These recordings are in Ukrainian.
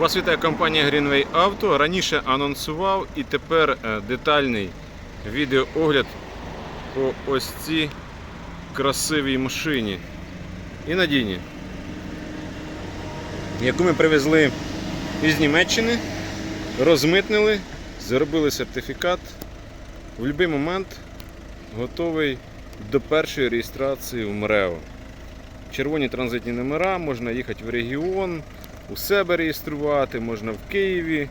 Вас вітає компанія Greenway Auto. Раніше анонсував і тепер е, детальний відеоогляд по ось цій красивій машині і надійні, яку ми привезли із Німеччини, розмитнили, зробили сертифікат. В будь-який момент готовий до першої реєстрації в МРЕО. Червоні транзитні номера, можна їхати в регіон, у себе реєструвати, можна в Києві,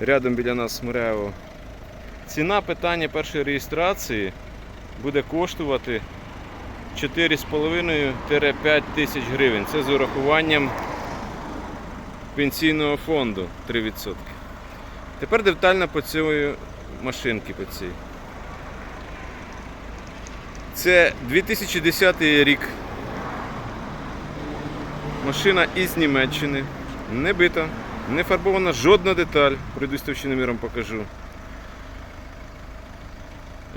рядом біля нас МРЕО. Ціна питання першої реєстрації буде коштувати 4,5-5 тисяч гривень. Це з урахуванням пенсійного фонду 3%. Тепер детально по цій машинки по цій. Це 2010 рік. Машина із Німеччини. Не бита, не фарбована жодна деталь. Пройдусь товщиноміром покажу.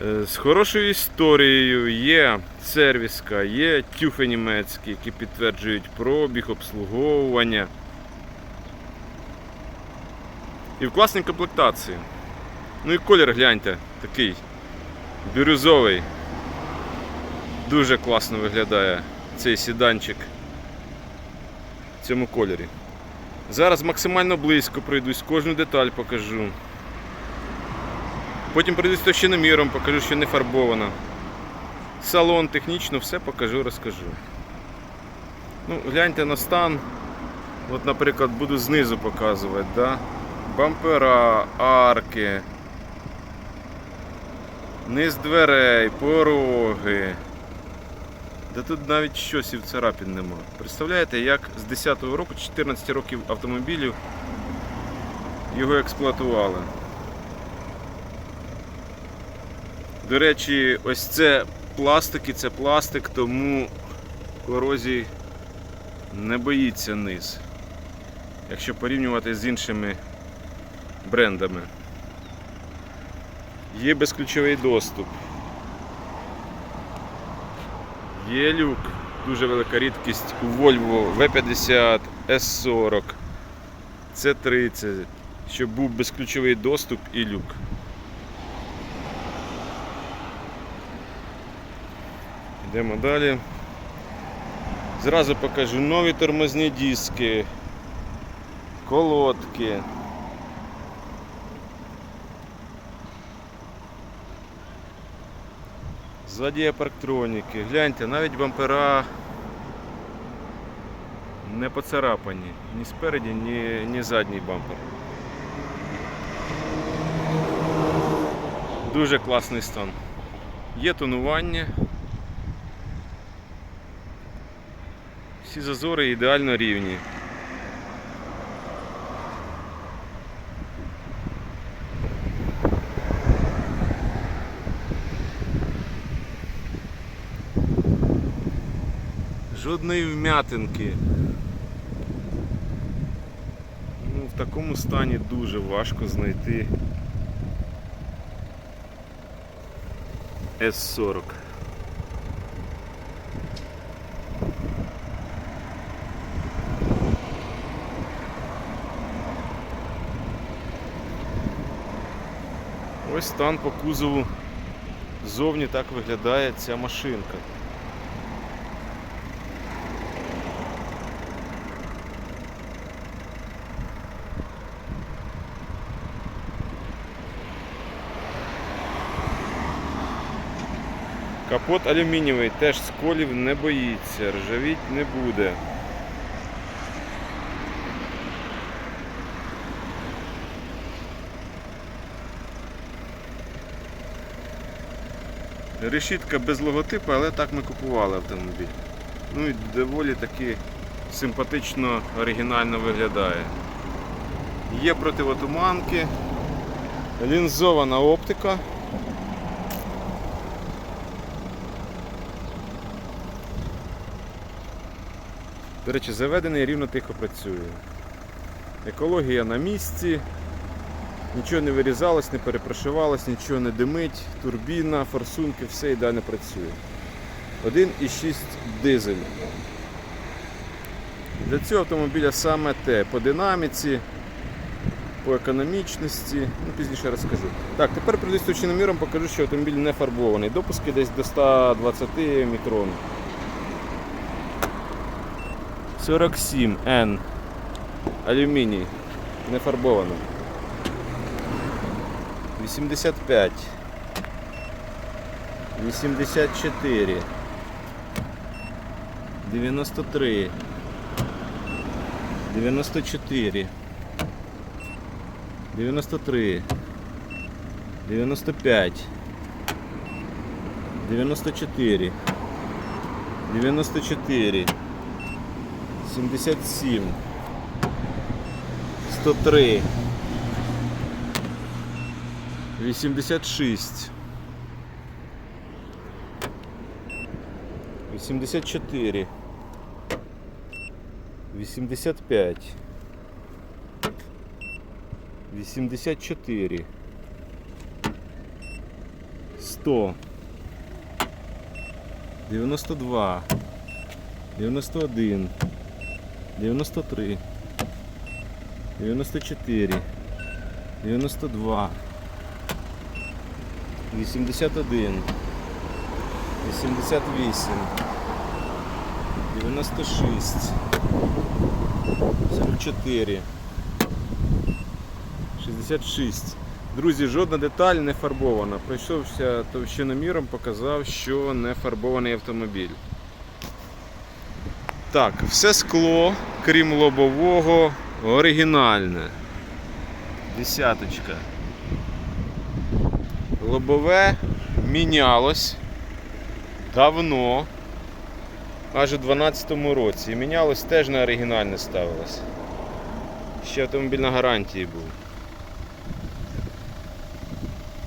Е, З хорошою історією є сервіска, є тюфи німецькі, які підтверджують пробіг, обслуговування. І в класній комплектації. Ну і колір гляньте, такий бірюзовий. Дуже класно виглядає цей сіданчик цьому кольорі. Зараз максимально близько пройдусь, кожну деталь покажу. Потім пройдусь товщиноміром, покажу, що не фарбована. Салон технічно все покажу, розкажу. Ну, гляньте на стан. От, наприклад, буду знизу показувати, да? бампера, арки, низ дверей, пороги. Да тут навіть щось в царапін нема. Представляєте, як з 10-го року, 14 років автомобілів його експлуатували. До речі, ось це пластик і це пластик, тому корозії не боїться низ. Якщо порівнювати з іншими брендами. Є безключовий доступ. Є люк, дуже велика рідкість у Volvo V50, S40, C30, щоб був безключовий доступ і люк. Йдемо далі. Зразу покажу нові тормозні диски, колодки. Ззаді парктроніки. Гляньте, навіть бампера не поцарапані. Ні спереді, ні, ні задній бампер. Дуже класний стан. Є тонування. Всі зазори ідеально рівні. Жодної вмятинки. Ну, в такому стані дуже важко знайти S40. Ось стан по кузову. Ззовні так виглядає ця машинка. Капот алюмінієвий, теж сколів не боїться, ржавіть не буде. Решітка без логотипу, але так ми купували автомобіль. Ну і доволі таки симпатично оригінально виглядає. Є противотуманки, лінзована оптика. До речі, заведений рівно тихо працює. Екологія на місці, нічого не вирізалось, не перепрошивалось, нічого не димить, турбіна, форсунки, все ідеально працює. 1,6 дизель. Для цього автомобіля саме те по динаміці, по економічності, ну пізніше розкажу. Так, тепер пройдусь точноміром, покажу, що автомобіль не фарбований. Допуски десь до 120 мікрон. 47 N. Алюміній. Не фарбовано. 85. 84. 93. 94. 93. 95. 94. 94. 77. 103. 86. 84. 85. 84. 100. 92. 91. 93. 94. 92. 81. 88. 96. 44. 66. Друзі, жодна деталь не фарбована. Пройшовся товщиноміром, показав, що не фарбований автомобіль. Так, все скло, крім лобового, оригінальне. Десяточка. Лобове мінялось давно, аж у 12-му році. І мінялось теж на оригінальне ставилось. Ще автомобіль на гарантії був.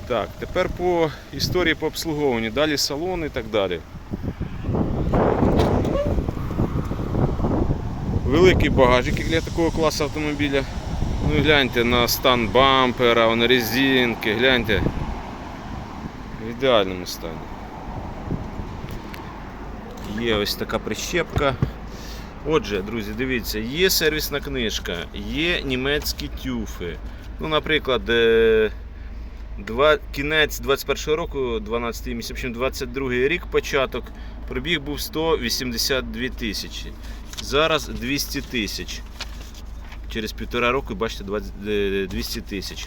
Так, тепер по історії по обслуговуванню, далі салон і так далі. Великий багажник для такого класу автомобіля. Ну гляньте на стан бампера, на резинки, гляньте. В ідеальному стані. Є ось така прищепка. Отже, друзі, дивіться, є сервісна книжка, є німецькі тюфи. Ну, наприклад, е, два, кінець 21 року, 12 місяць, в общем, 22 рік початок, пробіг був 182 тисячі. Зараз 200 тисяч. Через півтора року, бачите, 20, е, 200 тисяч.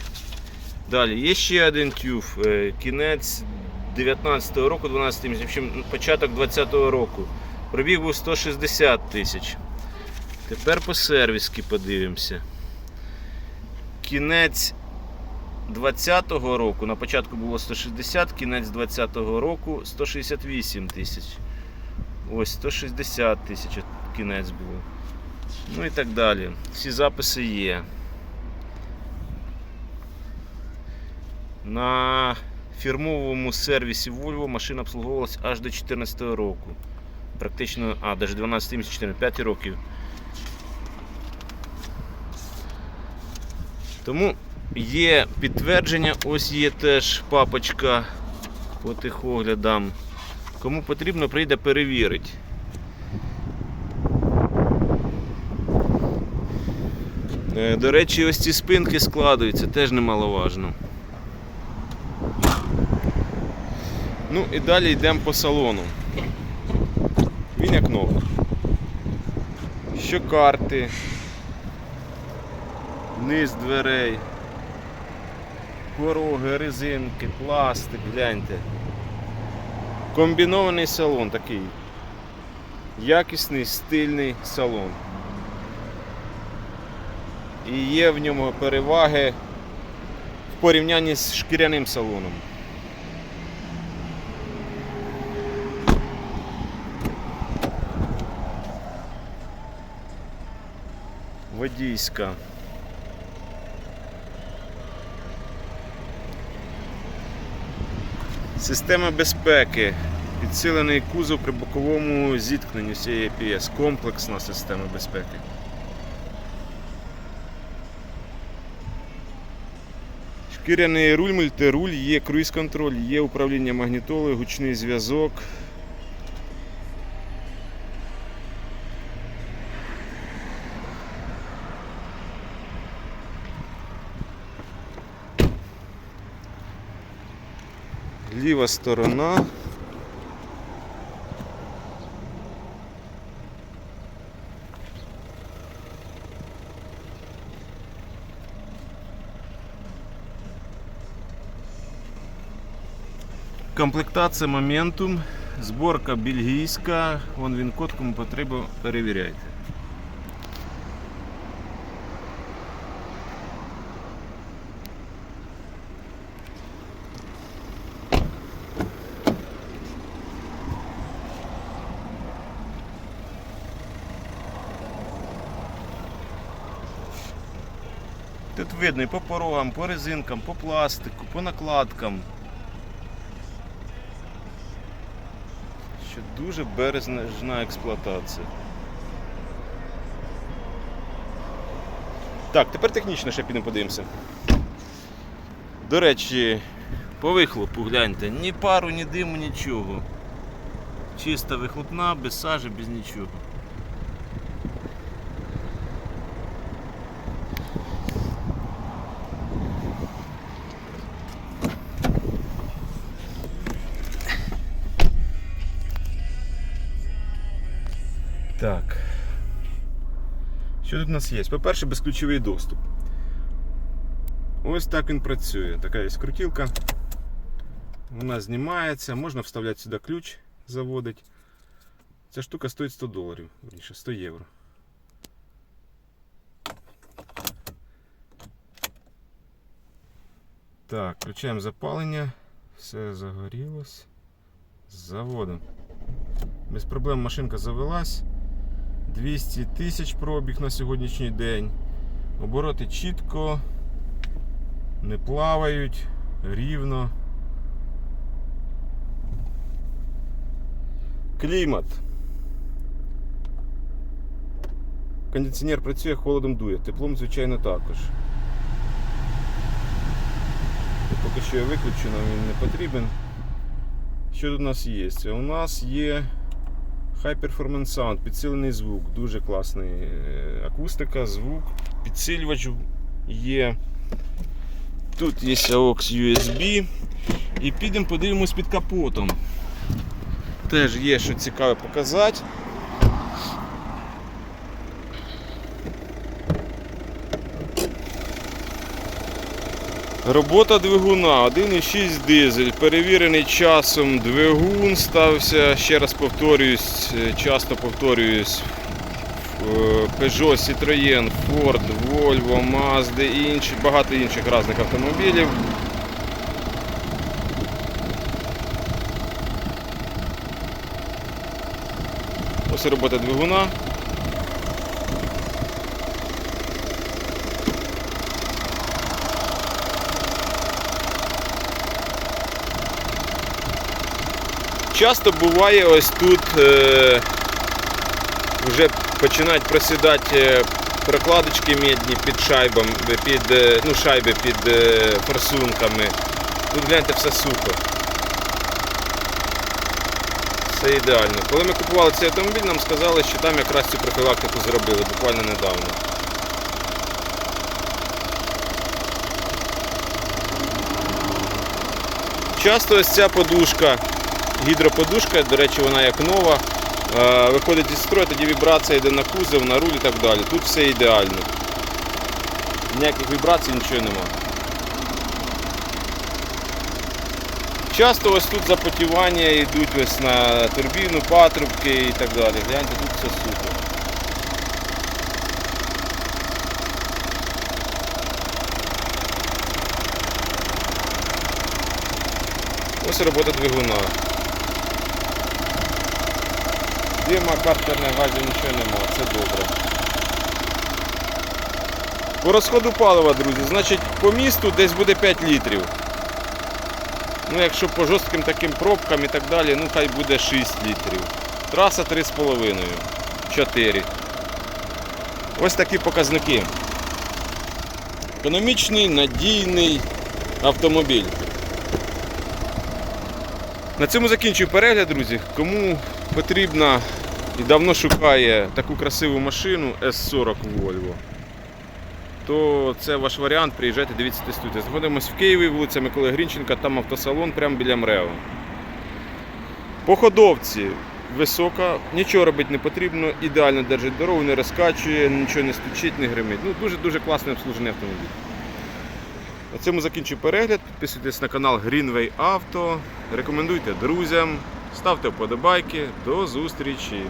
Далі, є ще один тюф, е, кінець 19 року, 12 місяць, в общем, початок 20 року. Пробіг був 160 тисяч. Тепер по сервіски подивимося. Кінець 20-го року, на початку було 160, кінець 20-го року 168 тисяч. Ось 160 тисяч кінець було. Ну і так далі. Всі записи є. На фірмовому сервісі Volvo машина обслуговувалась аж до 2014 року. Практично, а, навіть 12 місяців, 4, 5 років. Тому є підтвердження, ось є теж папочка по тих оглядам. Кому потрібно, прийде перевірить. До речі, ось ці спинки складуються, теж немаловажно. Ну і далі йдемо по салону. Він як новий. Що карти, низ дверей, пороги, резинки, пластик, гляньте. Комбінований салон такий. Якісний, стильний салон. І є в ньому переваги в порівнянні з шкіряним салоном. Водійська. Система безпеки. Підсилений кузов при боковому зіткненні цієї APS. Комплексна система безпеки. Шкіряний руль, мультируль, є круїз контроль, є управління магнітолою, гучний зв'язок. Ліва сторона. Комплектація Momentum, зборка бельгійська, вон він код, кому потрібно, перевіряйте. Тут видно і по порогам, по резинкам, по пластику, по накладкам. Що дуже бережна експлуатація. Так, тепер технічно ще підемо подивимося. До речі, по вихлопу гляньте, ні пару, ні диму, нічого. Чиста вихлопна, без сажі, без нічого. Тут у нас є? По-перше, безключовий доступ. Ось так він працює. Така є крутілка. Вона знімається, можна вставляти сюди ключ, заводить. Ця штука стоїть 100 доларів, верніше 100 євро. Так, включаємо запалення. Все загорілось. Заводом. Без проблем машинка завелась. 200 тисяч пробіг на сьогоднішній день. Обороти чітко, не плавають, рівно. Клімат. Кондиціонер працює, холодом дує, теплом, звичайно, також. Поки що я виключу, нам він не потрібен. Що тут у нас є? У нас є High Performance Sound, підсилений звук, дуже класний. е, Акустика, звук, підсилювач є. Тут є AUX USB. І підемо подивимось під капотом. Теж є що цікаве показати. Робота двигуна 1,6 дизель, перевірений часом двигун стався, ще раз повторююсь, е, часто повторююсь. е, Peugeot, Citroën, Ford, Volvo, Mazda і інші, багато інших різних автомобілів. Ось робота двигуна. Часто буває ось тут е, вже починають просідати е, прокладочки медні під шайбом, під, е, ну, шайби під форсунками. Тут гляньте все сухо. Все ідеально. Коли ми купували цей автомобіль, нам сказали, що там якраз цю профілактику зробили буквально недавно. Часто ось ця подушка, гідроподушка, до речі, вона як нова, е, виходить зі строю, тоді вібрація йде на кузов, на руль і так далі. Тут все ідеально. Ніяких вібрацій, нічого нема. Часто ось тут запотівання йдуть ось на турбіну, патрубки і так далі. Гляньте, тут все супер. Ось робота двигуна. Дима, картерних газів нічого нема, це добре. По розходу палива, друзі, значить по місту десь буде 5 літрів. Ну, якщо по жорстким таким пробкам і так далі, ну хай буде 6 літрів. Траса 3,5, 4. Ось такі показники. Економічний, надійний автомобіль. На цьому закінчую перегляд, друзі. Кому потрібна і давно шукає таку красиву машину S40 Volvo. то це ваш варіант. Приїжджайте, дивіться, тестуйте. Знаходимося в Києві, вулиця Миколи Грінченка, там автосалон прямо біля МРЕО. По висока, нічого робити не потрібно, ідеально держить дорогу, не розкачує, нічого не стучить, не гримить. Ну, дуже-дуже класний обслужений автомобіль. На цьому закінчу перегляд. Підписуйтесь на канал Greenway Auto, рекомендуйте друзям, ставте вподобайки. До зустрічі!